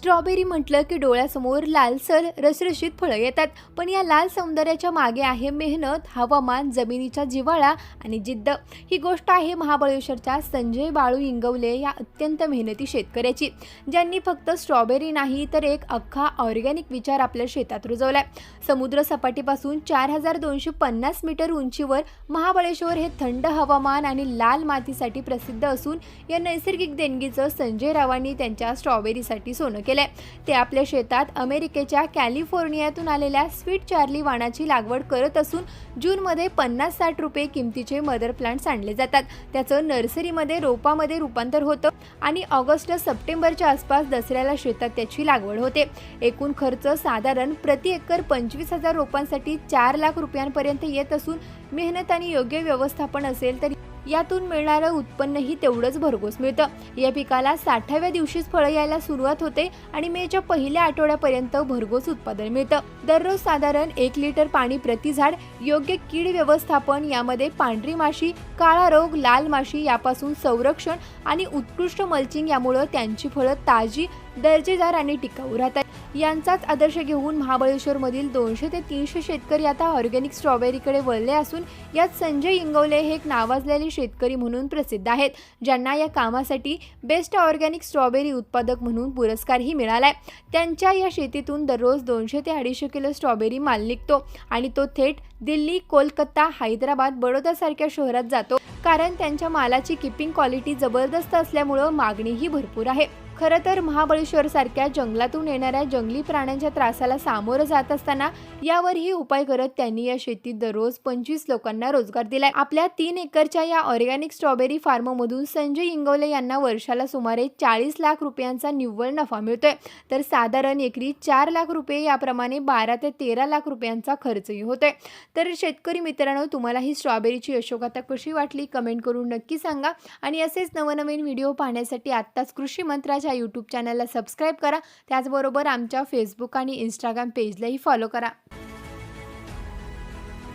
Strawberry म्हटलं की डोळ्यासमोर लालसर रसरशीत फळं येतात. पण या लाल सौंदर्याच्या मागे आहे मेहनत हवामान जमिनीचा जिव्हाळा आणि जिद्द. ही गोष्ट आहे महाबळेश्वरच्या संजय बाळू इंगवले या अत्यंत मेहनती शेतकऱ्याची. ज्यांनी फक्त स्ट्रॉबेरी नाही तर एक अख्खा ऑर्गॅनिक विचार आपल्या शेतात रुजवलाय. समुद्र सपाटीपासून चार हजार दोनशे पन्नास मीटर उंचीवर महाबळेश्वर हे थंड हवामान आणि लाल मातीसाठी प्रसिद्ध असून या नैसर्गिक देणगीचं संजय रावांनी त्यांच्या स्ट्रॉबेरीसाठी सोनं केलंय. ते आपल्या शेतात अमेरिकेच्या कॅलिफोर्नियातून आलेल्या स्वीट चार्ली वाणाची लागवड करत असून जूनमध्ये पन्नास साठ रुपये किमतीचे मदर प्लांट्स आणले जातात. त्याचं नर्सरीमध्ये रोपामध्ये रूपांतर होतं आणि ऑगस्ट सप्टेंबरच्या आसपास दसऱ्याला शेतात त्याची लागवड होते. एकूण खर्च साधारण प्रति एकर पंचवीस हजार रोपांसाठी चार लाख रुपयांपर्यंत येत असून मेहनत आणि योग्य व्यवस्थापन असेल तर यातून मिळणारं उत्पन्नही तेवढंच भरघोस मिळतं. या पिकाला साठाव्या दिवशीच फळं यायला सुरुवात होते आणि मेच्या पहिल्या आठवड्यापर्यंत भरघोस उत्पादन मिळतं. दररोज साधारण एक लिटर पाणी प्रति झाड योग्य कीड व्यवस्थापन यामध्ये पांढरी माशी काळा रोग लाल माशी यापासून संरक्षण आणि उत्कृष्ट मल्चिंग यामुळं त्यांची फळं ताजी दर्जेदार आणि टिकाऊ राहतात. यांचाच आदर्श घेऊन महाबळेश्वरमधील दोनशे ते तीनशे शेतकरी आता ऑर्गॅनिक स्ट्रॉबेरीकडे वळले असून यात संजय इंगवले हे एक नावाजलेले शेतकरी म्हणून प्रसिद्ध आहेत ज्यांना या कामासाठी बेस्ट ऑर्गॅनिक स्ट्रॉबेरी उत्पादक म्हणून पुरस्कारही मिळालाय. त्यांच्या या शेतीतून दररोज दोनशे ते अडीचशे किलो स्ट्रॉबेरी माल निघतो आणि तो थेट दिल्ली कोलकाता हैदराबाद बडोदासारख्या शहरात जातो. कारण त्यांच्या मालाची किपिंग क्वालिटी जबरदस्त असल्यामुळं मागणीही भरपूर आहे. खरं तर महाबळेश्वर सारख्या जंगलातून येणाऱ्या जंगली प्राण्यांच्या त्रासाला सामोरं जात असताना यावरही उपाय करत त्यांनी या शेतीत दररोज पंचवीस लोकांना रोजगार दिलाय. आपल्या तीन एकरच्या या ऑर्गॅनिक स्ट्रॉबेरी फार्ममधून संजय इंगवले यांना वर्षाला सुमारे चाळीस लाख रुपयांचा निव्वळ नफा मिळतोय. तर साधारण एकरी चार लाख रुपये याप्रमाणे बारा ते तेरा लाख रुपयांचा खर्चही होतोय. तर शेतकरी मित्रांनो तुम्हाला ही स्ट्रॉबेरीची यशोगाथा कशी वाटली? कमेंट करून नक्की सांगा. आणि असेच नवनवीन व्हिडिओ पाहण्यासाठी आत्ताच कृषी मंत्राच्या यूट्यूब चॅनलला सबस्क्राईब करा. त्याचबरोबर आमच्या फेसबुक आणि इंस्टाग्राम पेजलाही फॉलो करा.